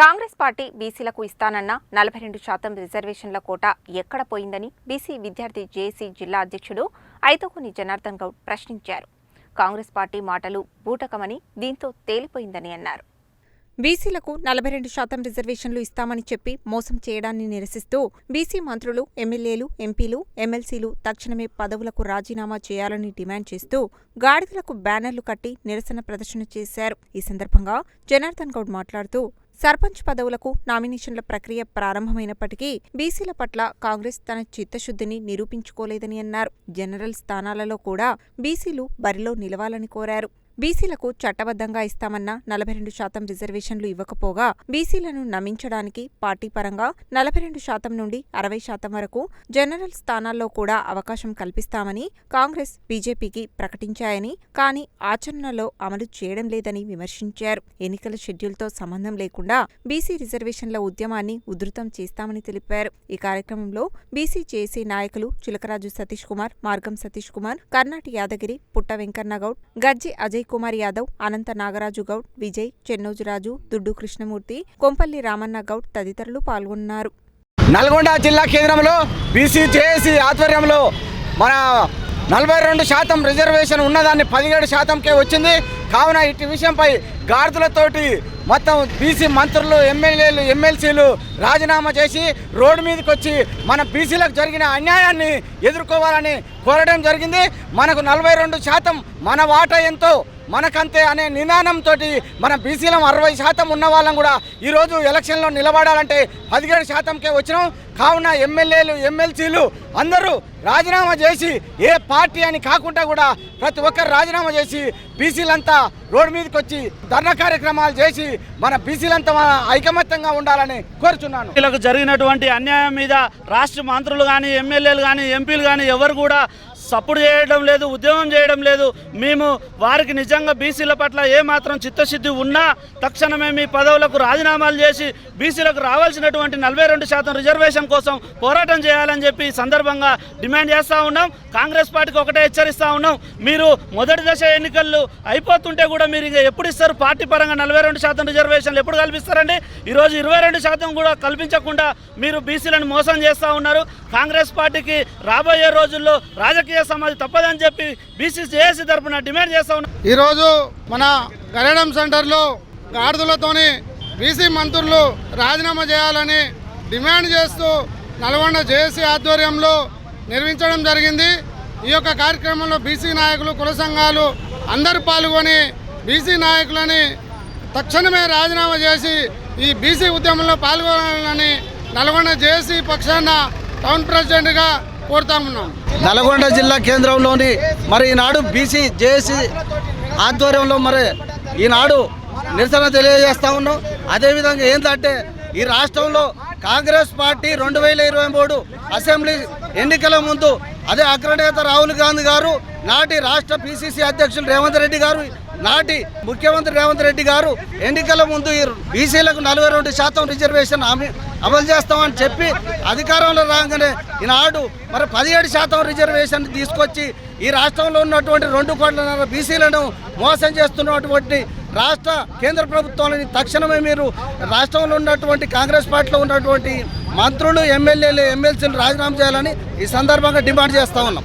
Congress party బీసీలకు ఇస్తానన్న నలభై రెండు శాతం రిజర్వేషన్ల కోట ఎక్కడ పోయిందని బీసీ విద్యార్థి జేఏసీ జిల్లా అధ్యక్షుడు ఐతోకుని జనార్దన్ గౌడ్ ప్రశ్నించారు. కాంగ్రెస్ పార్టీ మాటలు బూటకమని దీంతో తేలిపోయిందని అన్నారు. బీసీలకు నలభై రెండు శాతం రిజర్వేషన్లు ఇస్తామని చెప్పి మోసం చేయడాన్ని నిరసిస్తూ బీసీ మంత్రులు ఎమ్మెల్యేలు ఎంపీలు ఎమ్మెల్సీలు తక్షణమే పదవులకు రాజీనామా చేయాలని డిమాండ్ చేస్తూ గాడిదలకు బ్యానర్లు కట్టి నిరసన ప్రదర్శన చేశారు. ఈ సందర్భంగా జనార్దన్ గౌడ్ మాట్లాడుతూ సర్పంచ్ పదవులకు నామినేషన్ల ప్రక్రియ ప్రారంభమైనప్పటికీ బీసీల పట్ల కాంగ్రెస్ తన చిత్తశుద్ధిని నిరూపించుకోలేదని అన్నారు. జనరల్ స్థానాలలో కూడా బీసీలు బరిలో నిలవాలని కోరారు. బీసీలకు చట్టబద్ధంగా ఇస్తామన్న నలభై రెండు శాతం రిజర్వేషన్లు ఇవ్వకపోగా బీసీలను నమ్మించడానికి పార్టీ పరంగా నలభై రెండు శాతం నుండి అరవై శాతం వరకు జనరల్ స్థానాల్లో కూడా అవకాశం కల్పిస్తామని కాంగ్రెస్ బీజేపీకి ప్రకటించాయని కానీ ఆచరణలో అమలు చేయడం లేదని విమర్శించారు. ఎన్నికల షెడ్యూల్తో సంబంధం లేకుండా బీసీ రిజర్వేషన్ల ఉద్యమాన్ని ఉధృతం చేస్తామని తెలిపారు. ఈ కార్యక్రమంలో బీసీ జేసీ నాయకులు చిలకరాజు సతీష్ కుమార్ మార్గం సతీష్ కుమార్ కర్నాటి యాదగిరి పుట్ట వెంకన్నగౌడ్ గజ్జి అజయ్ కుమార్ యాదవ్ అనంత నాగరాజు గౌడ్ విజయ్ చెన్నోజురాజు దుడ్డు కృష్ణమూర్తి కొంపల్లి రామన్న గౌడ్ తదితరులు పాల్గొన్నారు. నల్గొండ జిల్లా కేంద్రంలో బీసీ జేఏసీ ఆధ్వర్యంలో మన నలభై రెండు శాతం రిజర్వేషన్ ఉన్నదాన్ని పదిహేడు శాతంకే వచ్చింది. కావున ఇటు విషయంపై గాడిదలతోటి మొత్తం బీసీ మంత్రులు ఎమ్మెల్యేలు ఎమ్మెల్సీలు రాజీనామా చేసి రోడ్డు మీదకి వచ్చి మన బీసీలకు జరిగిన అన్యాయాన్ని ఎదుర్కోవాలని కోరడం జరిగింది. మనకు నలభై రెండు శాతం మన వాటా ఎంతో మనకంతే అనే నినాదంతో మన బీసీలం అరవై శాతం ఉన్న వాళ్ళం కూడా ఈరోజు ఎలక్షన్లో నిలబడాలంటే పదిహేడు శాతంకే వచ్చినాం. కావున ఎమ్మెల్యేలు ఎమ్మెల్సీలు అందరూ రాజీనామా చేసి ఏ పార్టీ అని కాకుండా కూడా ప్రతి ఒక్కరు రాజీనామా చేసి బీసీలంతా రోడ్డు మీదకి వచ్చి ధర్నా కార్యక్రమాలు చేసి మన బీసీలంతా మన ఐకమత్యంగా ఉండాలని కోరుచున్నాను. వీళ్ళకు జరిగినటువంటి అన్యాయం మీద రాష్ట్ర మంత్రులు కానీ ఎమ్మెల్యేలు కానీ ఎంపీలు కానీ ఎవరు కూడా సపోర్ట్ చేయడం లేదు ఉద్యమం చేయడం లేదు. మేము వారికి నిజంగా బీసీల పట్ల ఏమాత్రం చిత్తశుద్ధి ఉన్నా తక్షణమే మీ పదవులకు రాజీనామాలు చేసి బీసీలకు రావాల్సినటువంటి నలభై రెండు శాతం రిజర్వేషన్ కోసం పోరాటం చేయాలని చెప్పి సందర్భంగా డిమాండ్ చేస్తూ ఉన్నాం. కాంగ్రెస్ పార్టీకి ఒకటే హెచ్చరిస్తూ ఉన్నాం. మీరు మొదటి దశ ఎన్నికలు అయిపోతుంటే కూడా మీరు ఇంకా ఎప్పుడు ఇస్తారు? పార్టీ పరంగా నలభై రెండు శాతం రిజర్వేషన్లు ఎప్పుడు కల్పిస్తారండి? ఈరోజు ఇరవై రెండు శాతం కూడా కల్పించకుండా మీరు బీసీలను మోసం చేస్తూ ఉన్నారు. కాంగ్రెస్ పార్టీకి రాబోయే రోజుల్లో రాజకీయ సమాధి తప్పదని చెప్పి బీసీ జేఏసీ తరఫున డిమాండ్ చేస్తా ఉన్నాం. ఈరోజు మన గరేడం సెంటర్లో గాడిదలతోని బీసీ మంత్రులు రాజీనామా చేయాలని డిమాండ్ చేస్తూ నల్గొండ జేఏసీ ఆధ్వర్యంలో నిర్మించడం జరిగింది. ఈ యొక్క కార్యక్రమంలో బీసీ నాయకులు కుల సంఘాలు అందరూ పాల్గొని బీసీ నాయకులని తక్షణమే రాజీనామా చేసి ఈ బీసీ ఉద్యమంలో పాల్గొనాలని నల్గొండ జేఏసీ పక్షాన టౌన్ ప్రెసిడెంట్గా కోరుతా ఉన్నాం. నల్గొండ జిల్లా కేంద్రంలోని మరి ఈనాడు బీసీ జేఏసీ ఆధ్వర్యంలో మరి ఈనాడు నిరసన తెలియజేస్తా ఉన్నాం. అదేవిధంగా ఏంటంటే ఈ రాష్ట్రంలో కాంగ్రెస్ పార్టీ రెండు వేల ఇరవై మూడు అసెంబ్లీ ఎన్నికల ముందు అదే అగ్రనేత రాహుల్ గాంధీ గారు నాటి రాష్ట్ర పిసిసి అధ్యక్షులు రేవంత్ రెడ్డి గారు నాటి ముఖ్యమంత్రి రేవంత్ రెడ్డి గారు ఎన్నికల ముందు ఈ బీసీలకు నలభై రెండు శాతం రిజర్వేషన్ హామీ అమలు చేస్తామని చెప్పి అధికారంలో రాగానే ఈనాడు మరి పదిహేడు శాతం రిజర్వేషన్ తీసుకొచ్చి ఈ రాష్ట్రంలో ఉన్నటువంటి రెండు కోట్ల బీసీలను మోసం చేస్తున్నటువంటి రాష్ట్ర కేంద్ర ప్రభుత్వాలని తక్షణమే మీరు రాష్ట్రంలో ఉన్నటువంటి కాంగ్రెస్ పార్టీలో ఉన్నటువంటి మంత్రులు ఎమ్మెల్యేలు ఎమ్మెల్సీలు రాజీనామా చేయాలని ఈ సందర్భంగా డిమాండ్ చేస్తా ఉన్నాం.